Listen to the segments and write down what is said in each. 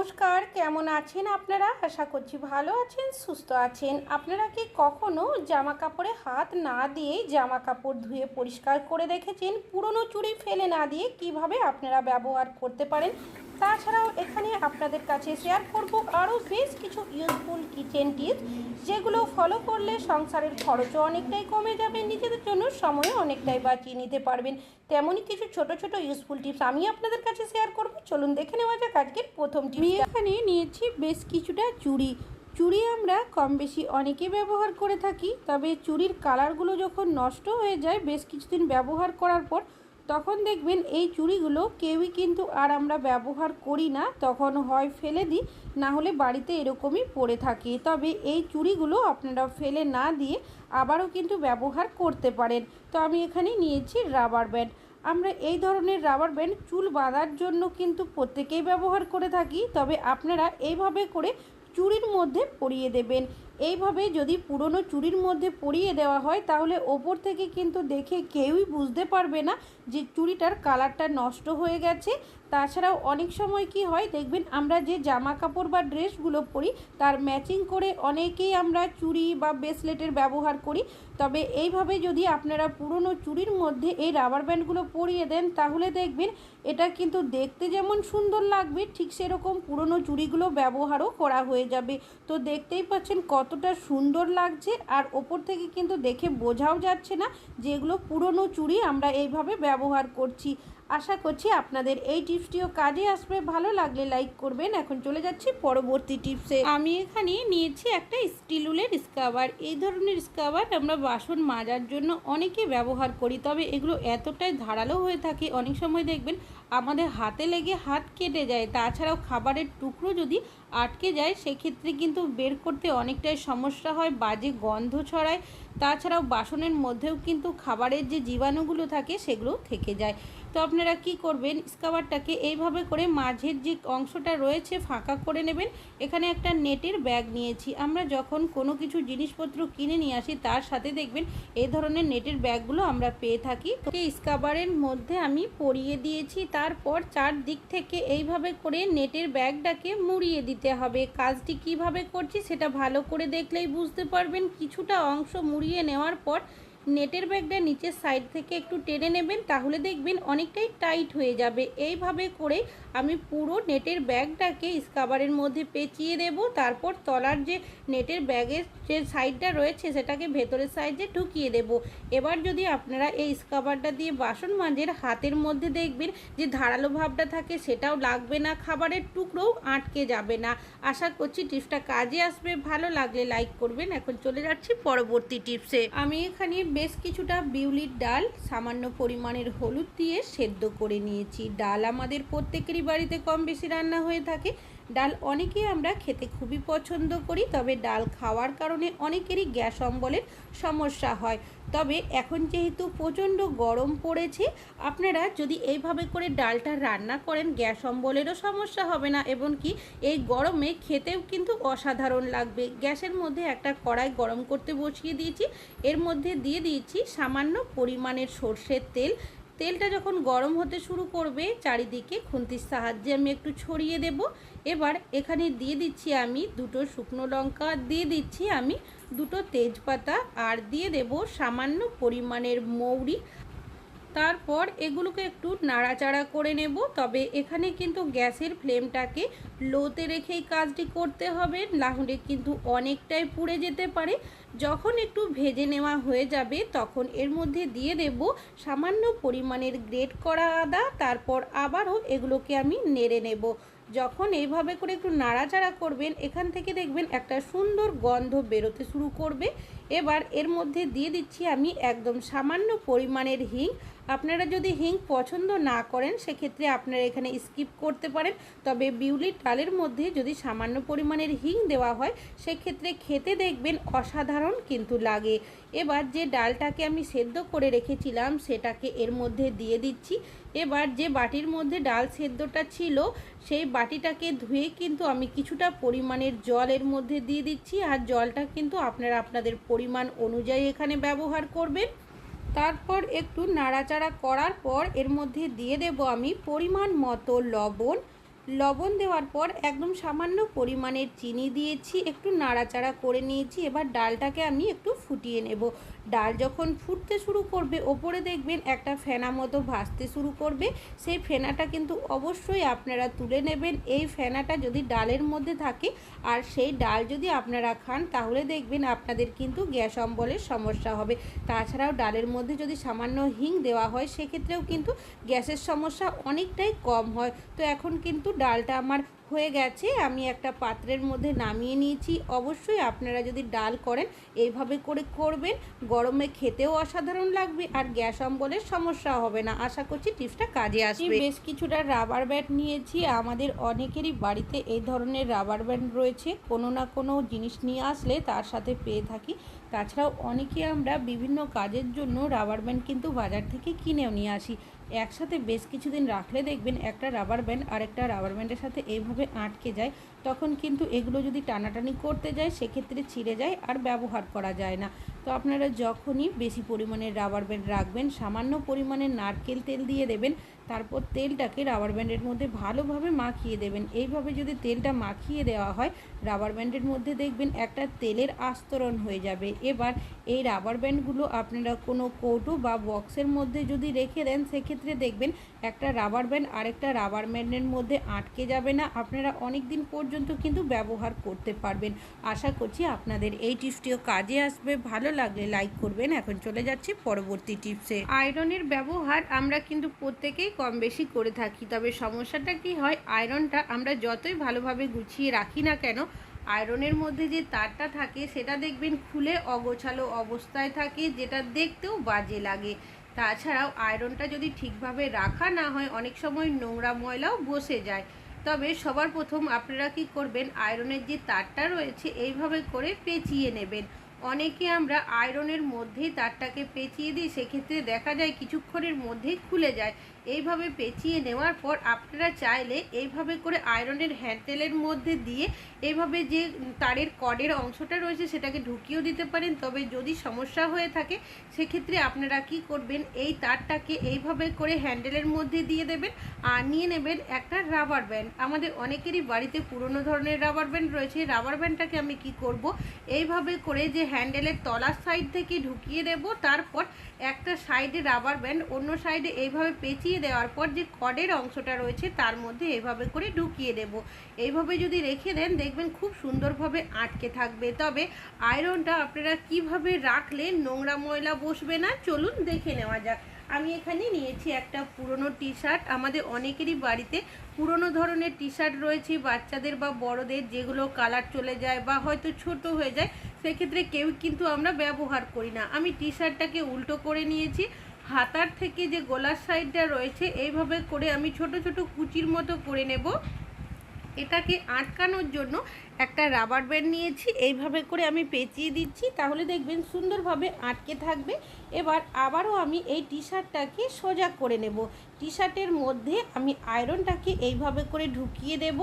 নমস্কার, কেমন আছেন আপনারা? আশা করছি ভালো আছেন, সুস্থ আছেন। আপনারা কি কখনো জামা কাপড়ে হাত না দিয়ে জামা কাপড় ধুয়ে পরিষ্কার করে দেখেছেন? পুরনো চুড়ি ফেলে না দিয়ে কীভাবে আপনারা ব্যবহার করতে পারেন? তাছাড়াও এখানে আপনাদের কাছে শেয়ার করব আরও বেশ কিছু ইউজফুল কিচেন টিপস যেগুলো ফলো করলে সংসারের খরচও অনেকটাই কমে যাবে, নিজেদের জন্য সময়ও অনেকটাই বাঁচিয়ে নিতে পারবেন। তেমনই কিছু ছোট ছোট ইউজফুল টিপস আমি আপনাদের কাছে শেয়ার করব। চলুন দেখে নেওয়া যাক আজকের প্রথম টিপস এখানে নিয়েছি বেশ কিছুটা চুড়ি। চুড়ি আমরা কম বেশি অনেকে ব্যবহার করে থাকি, তবে চুড়ির কালারগুলো যখন নষ্ট হয়ে যায়, বেশ কিছুদিন ব্যবহার করার পর তখন দেখবেন এই চুড়িগুলো কেউই কিন্তু আর আমরা ব্যবহার করি না, তখন হয় ফেলে দিই, না হলে বাড়িতে এরকমই পড়ে থাকে। তবে এই চুড়িগুলো আপনারা ফেলে না দিয়ে আবারও কিন্তু ব্যবহার করতে পারেন। তো আমি এখানে নিয়েছি রাবার ব্যান্ড। আমরা এই ধরনের রাবার ব্যান্ড চুল বাঁধার জন্য কিন্তু প্রত্যেকেই ব্যবহার করে থাকি, তবে আপনারা এইভাবে করে চুড়ির মধ্যে পরিয়ে দেবেন। এইভাবে যদি পুরনো চুড়ির মধ্যে পরিয়ে দেওয়া হয়, তাহলে ওপর থেকে কিন্তু দেখে কেউই বুঝতে পারবে না যে চুড়িটার কালারটা নষ্ট হয়ে গেছে। তাছাড়াও অনেক সময় কি হয়, দেখবেন আমরা যে জামা কাপড় বা ড্রেসগুলো পরি, তার ম্যাচিং করে অনেকেই আমরা চুড়ি বা ব্রেসলেটের ব্যবহার করি। তবে এইভাবে যদি আপনারা পুরনো চুড়ির মধ্যে এই রাবার ব্যান্ডগুলো পরিয়ে দেন, তাহলে দেখবেন এটা কিন্তু দেখতে যেমন সুন্দর লাগবে, ঠিক সেরকম পুরনো চুড়িগুলো ব্যবহারও করা হয়ে যাবে। তো দেখতেই পাচ্ছেন কতটা সুন্দর লাগছে আর ওপর থেকে কিন্তু দেখে বোঝাও যাচ্ছে না যে এগুলো পুরনো চুড়ি আমরা এইভাবে ব্যবহার করছি। আশা করছি আপনাদের এই টিপসটিও কাজে আসবে। ভালো লাগলে লাইক করবেন। এখন চলে যাচ্ছি পরবর্তী টিপসে। আমি এখানে নিয়েছি একটা স্টিল উলের স্কাবার। এই ধরনের স্কাবার আমরা বাসন মাজার জন্য অনেকে ব্যবহার করি, তবে এগুলো এতটাই ধারালো হয়ে থাকে। অনেক সময় দেখবেন আমাদের হাতে লেগে হাত কেটে যায়। তাছাড়াও খাবারের টুকরো যদি আটকে যায়, সেক্ষেত্রে কিন্তু বের করতে অনেকটাই সমস্যা হয়, বাজে গন্ধ ছড়ায়। তাছাড়াও বাসনের মধ্যেও কিন্তু খাবারের যে জীবাণুগুলো থাকে, সেগুলো থেকে যায়। তো আপনারা কি করবেন? স্কাবারটাকে এইভাবে করে মাঝের যে অংশটা রয়েছে, ফাঁকা করে নেবেন। এখানে একটা নেটের ব্যাগ নিয়েছি। আমরা যখন কোনো কিছু জিনিসপত্র কিনে নিয়ে আসি, তার সাথে দেখবেন এই ধরনের নেটের ব্যাগগুলো আমরা পেয়ে থাকি। তো স্কাবারের মধ্যে আমি পরিয়ে দিয়েছি। তারপর চার দিক থেকে এইভাবে করে নেটের ব্যাগটাকে মুড়িয়ে দিতে হবে। কাজটি কীভাবে করছি সেটা ভালো করে দেখলেই বুঝতে পারবেন। কিছুটা অংশ মুড়িয়ে নেওয়ার পর নেটের ব্যাগটা নিচের সাইড থেকে একটু টেনে নেবেন, তাহলে দেখবেন অনেকটাই টাইট হয়ে যাবে। এইভাবে করে আমি পুরো নেটের ব্যাগটাকে স্কাবারের মধ্যে পেঁচিয়ে দেব, তারপর তলার যে নেটের ব্যাগের যে সাইডটা রয়েছে সেটাকে ভেতরের সাইডে ঢুকিয়ে দেব। এবার যদি আপনারা এই স্কাবারটা দিয়ে বাসন মাজের হাতের মধ্যে দেখবেন যে ধারালো ভাবটা থাকে, সেটাও লাগবে না, খাবারের টুকরোও আটকে যাবে না। আশা করছি টিপসটা কাজে আসবে। ভালো লাগলে লাইক করবেন। এখন চলে যাচ্ছি পরবর্তী টিপসে। আমি এখানে বেশ কিছুটা বিউলির ডাল, সামান্য পরিমাণের হলুদ দিয়ে সেদ্ধ করে নিয়েছি। ডাল আমাদের প্রত্যেকেরই বাড়িতে কম বেশি রান্না হয়ে থাকে। ডাল অনেকেই আমরা খেতে খুবই পছন্দ করি, তবে ডাল খাওয়ার কারণে অনেকেরই গ্যাস অম্বলের সমস্যা হয়। তবে এখন যেহেতু প্রচণ্ড গরম পড়েছে, আপনারা যদি এইভাবে করে ডালটা রান্না করেন, গ্যাস অম্বলেরও সমস্যা হবে না এবং কি এই গরমে খেতেও কিন্তু অসাধারণ লাগবে। গ্যাসের মধ্যে একটা কড়াই গরম করতে বসিয়ে দিয়েছি, এর মধ্যে দিয়ে দিয়েছি সামান্য পরিমাণের সর্ষের তেল। তেলটা যখন গরম হতে শুরু করবে, চারিদিকে খুন্তির সাহায্যে আমি একটু ছড়িয়ে দেব। এবার এখানে দিয়ে দিচ্ছি আমি দুটো শুকনো লঙ্কা, দিয়ে দিচ্ছি আমি দুটো তেজপাতা আর দিয়ে দেব সামান্য পরিমাণের মৌরি। তারপর এগুলোকে একটু নাড়াচাড়া করে নেব, তবে এখানে কিন্তু গ্যাসের ফ্লেমটাকে লোতে রেখেই কাজটি করতে হবে নাহলে কিন্তু অনেকটাই পুড়ে যেতে পারে। যখন একটু ভেজে নেওয়া হয়ে যাবে, তখন এর মধ্যে দিয়ে দেব সামান্য পরিমাণের গ্রেট করা আদা, তারপর আবারও এগুলোকে আমি নেড়ে নেব। যখন এইভাবে করে একটু নাড়াচাড়া করবেন, এখান থেকে দেখবেন একটা সুন্দর গন্ধ বেরোতে শুরু করবে। এবার এর মধ্যে দিয়ে দিচ্ছি আমি একদম সামান্য পরিমাণের হিং আপনারা যদি হিং পছন্দ না করেন, সেক্ষেত্রে আপনারা এখানে স্কিপ করতে পারেন। তবে বিউলির ডালের মধ্যে যদি সামান্য পরিমাণের হিং দেওয়া হয়, সেক্ষেত্রে খেতে দেখবেন অসাধারণ কিন্তু লাগে। এবার যে ডালটাকে আমি সেদ্ধ করে রেখেছিলাম, সেটাকে এর মধ্যে দিয়ে দিচ্ছি। এবার যে বাটির মধ্যে ডাল সেদ্ধটা ছিল, সেই বাটিটাকে ধুয়ে কিন্তু আমি কিছুটা পরিমাণের জল এর মধ্যে দিয়ে দিচ্ছি। আর জলটা কিন্তু আপনারা আপনাদের পরিমাণ অনুযায়ী এখানে ব্যবহার করবেন। তারপর একটু নাড়াচাড়া করার পর এর মধ্যে দিয়ে দেব আমি পরিমাণ মতো লবণ লবণ দেওয়ার পর একদম সামান্য পরিমাণের চিনি দিয়েছি, একটু নাড়াচাড়া করে নিয়েছি। এবার ডালটাকে আমি একটু ফুটিয়ে নেব। ডাল যখন ফুটতে শুরু করবে, ওপরে দেখবেন একটা ফেনা মতো ভাসতে শুরু করবে। সেই ফেনাটা কিন্তু অবশ্যই আপনারা তুলে নেবেন। এই ফেনাটা যদি ডালের মধ্যে থাকে আর সেই ডাল যদি আপনারা খান, তাহলে দেখবেন আপনাদের কিন্তু গ্যাস অম্বলের সমস্যা হবে। তাছাড়াও ডালের মধ্যে যদি সামান্য হিং দেওয়া হয়, সেক্ষেত্রেও কিন্তু গ্যাসের সমস্যা অনেকটাই কম হয়। তো এখন কিন্তু ডালটা আমার হয়ে গেছে আমি একটা পাত্রের মধ্যে নামিয়ে নিয়েছি। অবশ্যই আপনারা যদি ডাল করেন এইভাবে করে করবেন। গরমে খেতেও অসাধারণ লাগবে আর গ্যাস অম্বলের সমস্যা হবে না। আশা করছি টিপসটা কাজে আসবে। বেশ কিছুটা রাবার ব্যান্ড নিয়েছি। আমাদের অনেকেরই বাড়িতে এই ধরনের রাবার ব্যান্ড রয়েছে। কোনো না কোনো জিনিস নিয়ে আসলে তার সাথে পেয়ে থাকি। তাছাড়াও অনেকে আমরা বিভিন্ন কাজের জন্য রাবার ব্যান্ড কিন্তু বাজার থেকে কিনেও নিয়ে আসি। একসাথে বেশ কিছুদিন রাখলে দেখবেন একটা রাবার ব্যান্ড আর একটা রাবার ব্যান্ডের সাথে এইভাবে আটকে যায়, তখন কিন্তু এগুলো যদি টানাটানি করতে যায়, সেক্ষেত্রে ছিঁড়ে যায় আর ব্যবহার করা যায় না। তো আপনারা যখনই বেশি পরিমাণের রাবার ব্যান্ড রাখবেন, সামান্য পরিমাণে নারকেল তেল দিয়ে দেবেন, তারপর তেলটাকে রাবার ব্যান্ডের মধ্যে ভালোভাবে মাখিয়ে দেবেন। এইভাবে যদি তেলটা মাখিয়ে দেওয়া হয় রাবার ব্যান্ডের মধ্যে দেখবেন একটা তেলের আস্তরণ হয়ে যাবে। এবার এই রাবার ব্যান্ডগুলো আপনারা কোনো কৌটো বা বক্সের মধ্যে যদি রেখে দেন, সেক্ষেত্রে দেখবেন একটা রাবার ব্যান্ড আরেকটা রাবার ব্যান্ডের মধ্যে আটকে যাবে না। আপনারা অনেক দিন পর্যন্ত কিন্তু ব্যবহার করতে পারবেন। আশা করছি আপনাদের এই টিপসটিও কাজে আসবে। ভালো লাগলে লাইক করবেন। এখন চলে যাচ্ছি পরবর্তী টিপসে। আয়রনের ব্যবহার আমরা কিন্তু প্রত্যেকেই কম বেশি করে থাকি। তবে সমস্যাটা কি হয়? আয়রনটা আমরা যতই ভালোভাবে গুছিয়ে রাখি না কেন আয়রনের মধ্যে যে তারটা থাকে, সেটা দেখবেন খুলে অগোছালো অবস্থায় থাকে, যেটা দেখতেও বাজে লাগে। তাছাড়াও আয়রনটা যদি ঠিকভাবে রাখা না হয়, অনেক সময় নোংরা ময়লাও বসে যায়। তবে সবার প্রথম আপনারা কি করবেন, আয়রনের যে তারটা রয়েছে, এইভাবে করে পেঁচিয়ে নেবেন। অনেকে আমরা আয়রনের মধ্যেই তারটাকে পেঁচিয়ে দিই, সেক্ষেত্রে দেখা যায় কিছুক্ষণের মধ্যেই খুলে যায়। এইভাবে পেঁচিয়ে নেওয়ার পর আপনারা চাইলে এইভাবে করে আয়রনের হ্যান্ডেলের মধ্যে দিয়ে এইভাবে যে তারের কডের অংশটা রয়েছে সেটাকে ঢুকিয়েও দিতে পারেন। তবে যদি সমস্যা হয়ে থাকে, সেক্ষেত্রে আপনারা কি করবেন, এই তারটাকে এইভাবে করে হ্যান্ডেলের মধ্যে দিয়ে দেবেন আর নিয়ে নেবেন একটা রাবার ব্যান্ড আমাদের অনেকেরই বাড়িতে পুরনো ধরনের রাবার ব্যান্ড রয়েছে। রাবার ব্যান্ডটাকে আমি কি করব, এইভাবে করে যে হ্যান্ডেলের তলার সাইড থেকে ঢুকিয়ে দেব। তারপর একটা সাইডে রাবার ব্যান্ড অন্য সাইডে এইভাবে পেঁচিয়ে দেওয়ার পর যে কডের অংশটা রয়েছে তার মধ্যে এভাবে করে ঢুকিয়ে দেব। এইভাবে যদি রেখে দেন, দেখবেন খুব সুন্দরভাবে আটকে থাকবে। তবে আয়রনটা আপনারা কীভাবে রাখলে নোংরা ময়লা বসবে না, চলুন দেখে নেওয়া যাক। আমি এখানে নিয়েছি একটা পুরনো টি শার্ট আমাদের অনেকেরই বাড়িতে পুরনো ধরনের টি শার্ট রয়েছে, বাচ্চাদের বা বড়দের, যেগুলো কালার চলে যায় বা হয়তো ছোট হয়ে যায়, সেক্ষেত্রে কেউ কিন্তু আমরা ব্যবহার করি না। আমি টি শার্টটাকে উল্টো করে নিয়েছি। হাতার থেকে যে গোলার সাইডটা রয়েছে, এইভাবে করে আমি ছোট ছোট কুচির মতো করে নেব। এটাকে আটকানোর জন্য একটা রাবার ব্যান্ড নিয়েছি। এইভাবে করে আমি পেঁচিয়ে দিচ্ছি। তাহলে দেখবেন সুন্দরভাবে আটকে থাকবে। এবার আবারও আমি এই টি শার্টটাকে সোজা করে নেব। টি শার্টের মধ্যে আমি আয়রনটাকে এইভাবে করে ঢুকিয়ে দেব।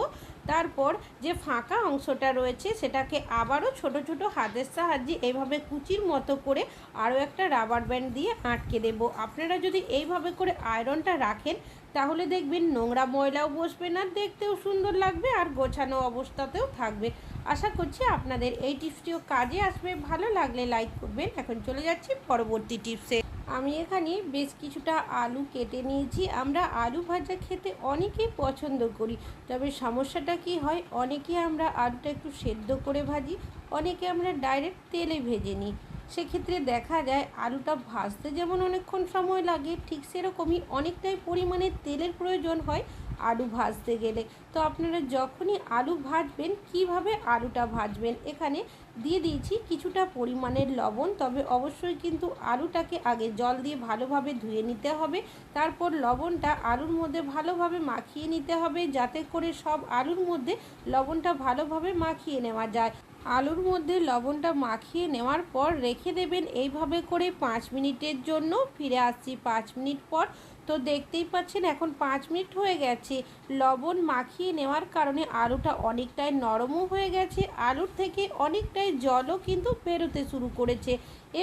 তারপর যে ফাঁকা অংশটা রয়েছে সেটাকে আবারও ছোট ছোট হাতের সাহায্যে এইভাবে কুচির মতো করে আরও একটা রাবার ব্যান্ড দিয়ে আটকে দেব। আপনারা যদি এইভাবে করে আয়রনটা রাখেন, তাহলে দেখবেন নোংরা ময়লাও বসবে না, দেখতেও সুন্দর লাগবে আর গোছানো অবস্থাতেও থাকবে। আশা করছি আপনাদের এই টিপসটিও কাজে আসবে। ভালো লাগলে লাইক করবেন। এখন চলে যাচ্ছি পরবর্তী টিপসে। আমি এখানে বেশ কিছুটা আলু কেটে নিয়েছি। আমরা আলু ভাজা খেতে অনেকেই পছন্দ করি, তবে সমস্যাটা কি হয়, অনেকে আমরা আলুটা একটু সেদ্ধ করে ভাজি, অনেকে আমরা ডাইরেক্ট তেলে ভেজে নিই। সেক্ষেত্রে দেখা যায়, আলুটা ভাজতে যেমন অনেকক্ষণ সময় লাগে, ঠিক সেরকমই অনেকটাই পরিমাণে তেলের প্রয়োজন হয়। আলু ভাজতে গেলে। তো আপনারা যখনই আলু ভাজবেন, কীভাবে আলুটা ভাজবেন, এখানে দিয়ে দিয়েছি কিছুটা পরিমাণের লবণ। তবে অবশ্যই কিন্তু আলুটাকে আগে জল দিয়ে ভালোভাবে ধুয়ে নিতে হবে। তারপর লবণটা আলুর মধ্যে ভালোভাবে মাখিয়ে নিতে হবে, যাতে করে সব আলুর মধ্যে লবণটা ভালোভাবে মাখিয়ে নেওয়া যায়। আলুর মধ্যে লবণটা মাখিয়ে নেওয়ার পর রেখে দেবেন এইভাবে করে পাঁচ মিনিটের জন্য। ফিরে আসছি পাঁচ মিনিট পর। তো দেখতেই পাচ্ছেন এখন পাঁচ মিনিট হয়ে গেছে। লবণ মাখিয়ে নেওয়ার কারণে আলুটা অনেকটাই নরমও হয়ে গেছে। আলুর থেকে অনেকটাই জলও কিন্তু বেরোতে শুরু করেছে।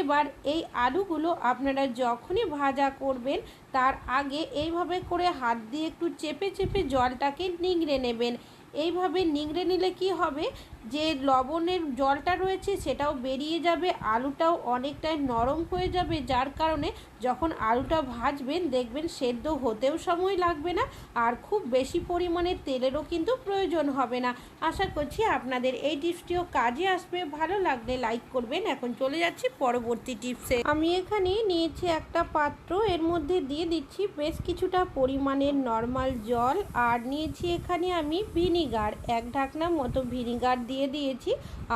এবার এই আলুগুলো আপনারা যখনই ভাজা করবেন, তার আগে এইভাবে করে হাত দিয়ে একটু চেপে চেপে জলটাকে নিংড়ে নেবেন। এইভাবে নিংড়ে নিলে কি হবে? যে লবণের জলটা রয়েছে সেটাও বেরিয়ে যাবে, আলুটাও অনেকটাই নরম হয়ে যাবে, যার কারণে যখন আলুটা ভাজবেন দেখবেন সেদ্ধ হতেও সময় লাগবে না আর খুব বেশি পরিমাণে তেলেরও কিন্তু প্রয়োজন হবে না। আশা করছি আপনাদের এই টিপসটিও কাজে আসবে। ভালো লাগলে লাইক করবেন। এখন চলে যাচ্ছি পরবর্তী টিপসে। আমি এখানে নিয়েছি একটা পাত্র, এর মধ্যে দিয়ে দিচ্ছি বেশ কিছুটা পরিমাণের নর্মাল জল আর নিয়েছি এখানে আমি ভিনিগার, এক ঢাকনা মতো ভিনিগার দিয়ে দিয়েছি।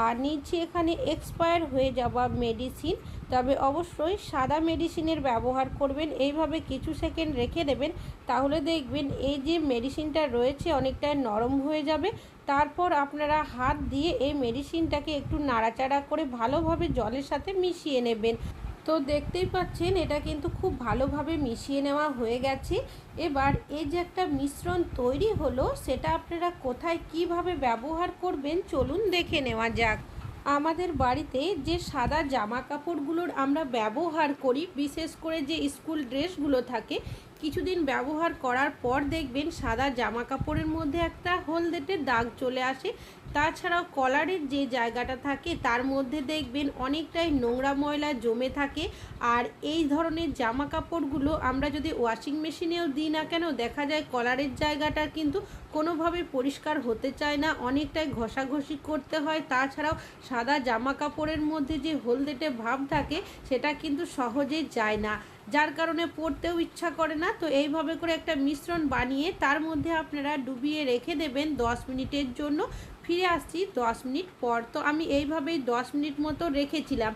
আর নিচ্ছি এখানে এক্সপায়ার হয়ে যাওয়া মেডিসিন তবে অবশ্যই সাদা মেডিসিনের ব্যবহার করবেন। এইভাবে কিছু সেকেন্ড রেখে দেবেন। তাহলে দেখবেন এই যে মেডিসিনটা রয়েছে অনেকটা নরম হয়ে যাবে। তারপর আপনারা হাত দিয়ে এই মেডিসিনটাকে একটু নাড়াচাড়া করে ভালোভাবে জলের সাথে মিশিয়ে নেবেন। তো দেখতেই পাচ্ছেন, এটা কিন্তু খুব ভালোভাবে মিশিয়ে নেওয়া হয়ে গেছে। এবার এই যে একটা মিশ্রণ তৈরি হলো, সেটা আপনারা কোথায় কীভাবে ব্যবহার করবেন, চলুন দেখে নেওয়া যাক। আমাদের বাড়িতে যে সাদা জামা কাপড়গুলোর আমরা ব্যবহার করি, বিশেষ করে যে স্কুল ড্রেসগুলো থাকে, কিছুদিন ব্যবহার করার পর দেখবেন সাদা জামা কাপড়ের মধ্যে একটা হলদেটে দাগ চলে আসে। তাছাড়াও কলারের যে জায়গাটা থাকে, তার মধ্যে দেখবেন অনেকটাই নোংরা ময়লা জমে থাকে। আর এই ধরনের জামা কাপড়গুলো আমরা যদি ওয়াশিং মেশিনেও দিই না কেন, দেখা যায় কলারের জায়গাটা কিন্তু কোনোভাবে পরিষ্কার হতে চায় না, অনেকটাই ঘষাঘষি করতে হয়। তাছাড়াও সাদা জামা কাপড়ের মধ্যে যে হলদেটে ভাব থাকে, সেটা কিন্তু সহজে যায় না। যার কারণে পড়তেও ইচ্ছা করে না। তো এইভাবে করে একটা মিশ্রণ বানিয়ে তার মধ্যে আপনারা ডুবিয়ে রেখে দেবেন দশ মিনিটের জন্য। ফিরে আসছি দশ মিনিট পর। তো আমি এইভাবেই দশ মিনিট মতো রেখেছিলাম।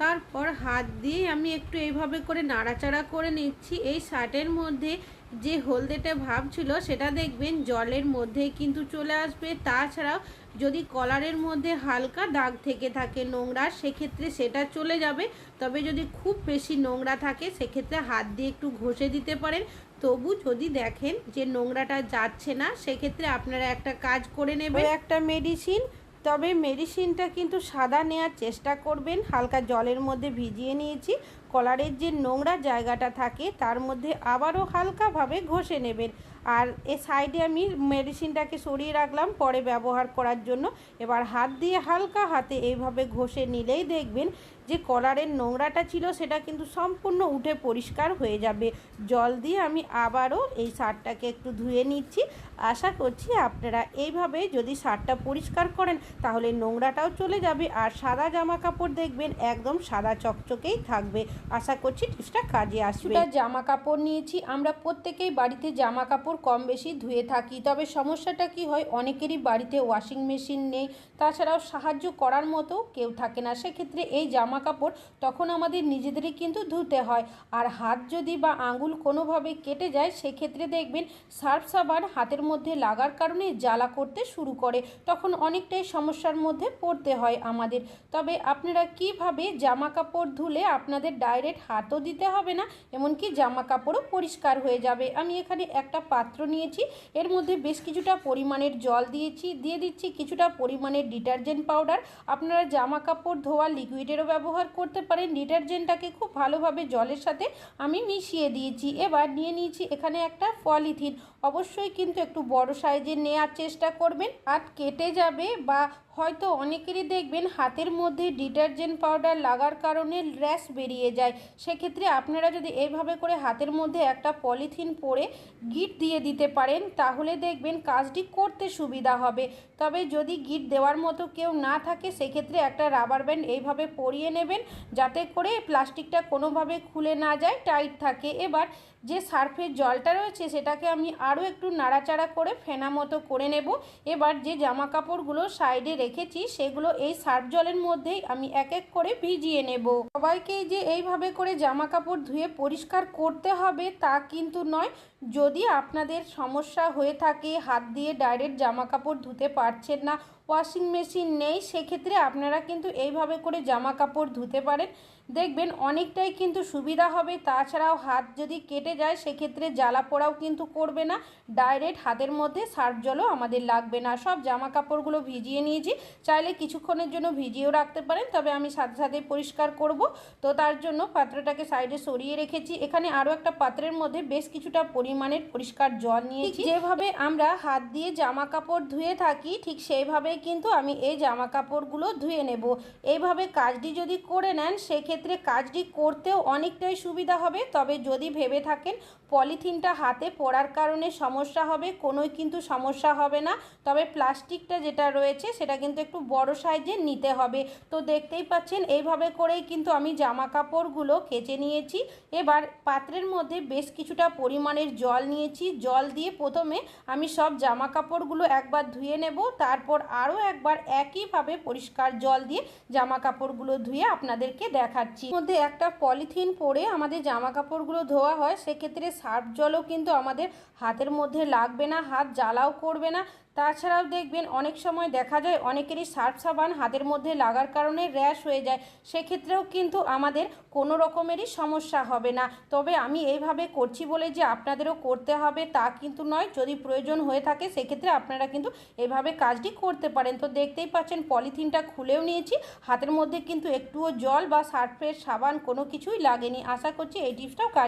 তারপর হাত দিয়ে আমি একটু এইভাবে করে নাড়াচাড়া করে নিচ্ছি। এই শার্টের মধ্যে যে হলদেটে ভাব ছিল সেটা দেখবেন জলের মধ্যে কিন্তু চলে আসবে। তাছাড়াও যদি কলারের মধ্যে হালকা দাগ থেকে থাকে নোংরা, সেক্ষেত্রে সেটা চলে যাবে। তবে যদি খুব বেশি নোংরা থাকে, সেক্ষেত্রে হাত দিয়ে একটু ঘষে দিতে পারেন। তবু যদি দেখেন যে নোংরাটা যাচ্ছে না, সেক্ষেত্রে আপনারা একটা কাজ করে নেবেন। একটা মেডিসিন, তবে মেডিসিনটা কিন্তু সাদা নেওয়ার চেষ্টা করবেন। হালকা জলের মধ্যে ভিজিয়ে নিয়েছি। কলারের যে নোংরা জায়গাটা থাকে, তার মধ্যে আবারও হালকাভাবে ঘষে নেবেন। আর এ সাইডে আমি মেডিসিনটাকে সরিয়ে রাখলাম, পরে ব্যবহার করার জন্য। এবার হাত দিয়ে হালকা হাতে এইভাবে ঘষে নিলেই দেখবেন যে কলারের নোংরাটা ছিল সেটা কিন্তু সম্পূর্ণ উঠে পরিষ্কার হয়ে যাবে। জল দিয়ে আমি আবারও এই সারটাকে একটু ধুয়ে নিচ্ছি। আশা করছি আপনারা এইভাবে যদি সারটা পরিষ্কার করেন তাহলে নোংরাটাও চলে যাবে আর সাদা জামা কাপড় দেখবেন একদম সাদা চকচকেই থাকবে। আশা করছি টিপসটা কাজে আসবে। জামা কাপড় নিয়েছি। আমরা প্রত্যেকেই বাড়িতে জামা কাপড় কম বেশি ধুয়ে থাকি। তবে সমস্যাটা কি হয়, অনেকেরই বাড়িতে ওয়াশিং মেশিন নেই। তাছাড়াও সাহায্য করার মতো কেউ থাকে না। সেক্ষেত্রে এই জামা কাপড় তখন আমাদের নিজেদেরই কিন্তু ধুতে হয়। আর হাত যদি বা আঙুল কোনোভাবে কেটে যায়, সেক্ষেত্রে দেখবেন সার্ফ সাবান হাতের মধ্যে লাগার কারণে জ্বালা করতে শুরু করে। তখন অনেকটাই সমস্যার মধ্যে পড়তে হয় আমাদের। তবে আপনারা কীভাবে জামা কাপড় ধুলে আপনাদের ডাইরেক্ট হাতও দিতে হবে না, এমনকি জামা কাপড়ও পরিষ্কার হয়ে যাবে? আমি এখানে একটা পাত্র নিয়েছি। এর মধ্যে বেশ কিছুটা পরিমাণের জল দিয়েছি, দিয়ে দিচ্ছি কিছুটা পরিমাণের ডিটারজেন্ট পাউডার। আপনারা জামা কাপড় ধোয়া লিকুইডেরও ব্যবহার করতে পারেন ডিটারজেন্টটাকে খুব ভালোভাবে জলের সাথে আমি মিশিয়ে দিয়েছি। এবার নিয়ে নিয়েছি এখানে একটা পলিথিন। অবশ্যই কিন্তু একটু বড় সাইজের নেওয়ার চেষ্টা করবেন। আর কেটে যাবে বা হয়তো অনেকেরই দেখবেন হাতের মধ্যে ডিটারজেন্ট পাউডার লাগার কারণে র্যাশ বেরিয়ে যায়। সেক্ষেত্রে আপনারা যদি এইভাবে করে হাতের মধ্যে একটা পলিথিন পরে গিট দিয়ে দিতে পারেন, তাহলে দেখবেন কাজটি করতে সুবিধা হবে। তবে যদি গিট দেওয়ার মতো কেউ না থাকে, সেক্ষেত্রে একটা রাবার ব্যান্ড এইভাবে পরিয়ে নেবেন, যাতে করে প্লাস্টিকটা কোনোভাবে খুলে না যায়, টাইট থাকে। এবার যে সার্ফের জলটা রয়েছে, সেটাকে আমি আরও একটু নাড়াচাড়া করে ফেনা মতো করে নেব। এবার যে জামা কাপড়গুলো সাইডে রেখেছি সেগুলো এই সার্ফ জলের মধ্যেই আমি এক এক করে ভিজিয়ে নেব। সবাইকেই যে এইভাবে করে জামা কাপড় ধুয়ে পরিষ্কার করতে হবে তা কিন্তু নয়। যদি আপনাদের সমস্যা হয়ে থাকে, হাত দিয়ে ডাইরেক্ট জামা কাপড় ধুতে পারছেন না, ওয়াশিং মেশিন নেই, সেক্ষেত্রে আপনারা কিন্তু এইভাবে করে জামা কাপড় ধুতে পারেন। দেখবেন অনেকটাই কিন্তু সুবিধা হবে। তাছাড়াও হাত যদি কেটে যায়, সেক্ষেত্রে জ্বালা পোড়াও কিন্তু করবে না। ডাইরেক্ট হাতের মধ্যে সার্ফ জলও আমাদের লাগবে না। সব জামা কাপড়গুলো ভিজিয়ে নিয়েছি। চাইলে কিছুক্ষণের জন্য ভিজিয়েও রাখতে পারেন, তবে আমি সাথে সাথে পরিষ্কার করব। তো তার জন্য পাত্রটাকে সাইডে সরিয়ে রেখেছি। এখানে আরও একটা পাত্রের মধ্যে বেশ কিছুটা পরিমাণের পরিষ্কার জল নিয়েছি। যেভাবে আমরা হাত দিয়ে জামা কাপড় ধুয়ে থাকি, ঠিক সেইভাবেই কিন্তু আমি এই জামা কাপড়গুলো ধুয়ে নেব। এইভাবে কাজটি যদি করে নেন, সেক্ষেত্রে কাজটি করতেও অনেকটাই সুবিধা হবে, তবে যদি ভেবে থাকেন পলিথিনটা হাতে পড়ার কারণে সমস্যা হবে, কোনোই কিন্তু সমস্যা হবে না। তবে প্লাস্টিকটা যেটা রয়েছে, সেটা কিন্তু একটু বড় সাইজের নিতে হবে। তো দেখতেই পাচ্ছেন, এইভাবে করেই কিন্তু আমি জামা কাপড়গুলো কেচে নিয়েছি। এবার পাত্রের মধ্যে বেশ কিছুটা পরিমাণের জল নিয়েছি। জল দিয়ে প্রথমে আমি সব জামা কাপড়গুলো একবার ধুয়ে নেব, তারপর আরও একবার একইভাবে পরিষ্কার জল দিয়ে জামা কাপড়গুলো ধুয়ে আপনাদেরকে দেখাচ্ছি মধ্যে একটা পলিথিন পরে আমাদের জামা কাপড়গুলো ধোয়া হয়, সেক্ষেত্রে সার্ফ জলও কিন্তু আমাদের হাতের মধ্যে লাগবে না, হাত জ্বালাও করবে না। তাছাড়াও দেখবেন অনেক সময় দেখা যায় অনেকেরই সার্ফ সাবান হাতের মধ্যে লাগার কারণে র্যাশ হয়ে যায়। সেক্ষেত্রেও কিন্তু আমাদের কোনো রকমেরই সমস্যা হবে না। তবে আমি এইভাবে করছি বলে যে আপনাদেরও করতে হবে তা কিন্তু নয়। যদি প্রয়োজন হয়ে থাকে সেক্ষেত্রে আপনারা কিন্তু এভাবে কাজটি করতে পারেন। তো দেখতেই পাচ্ছেন পলিথিনটা খুলেও নিয়েছি। হাতের মধ্যে কিন্তু একটুও জল বা সার্ফের সাবান কোনো কিছুই লাগেনি। আশা করছি এই টিপসটাও কাজ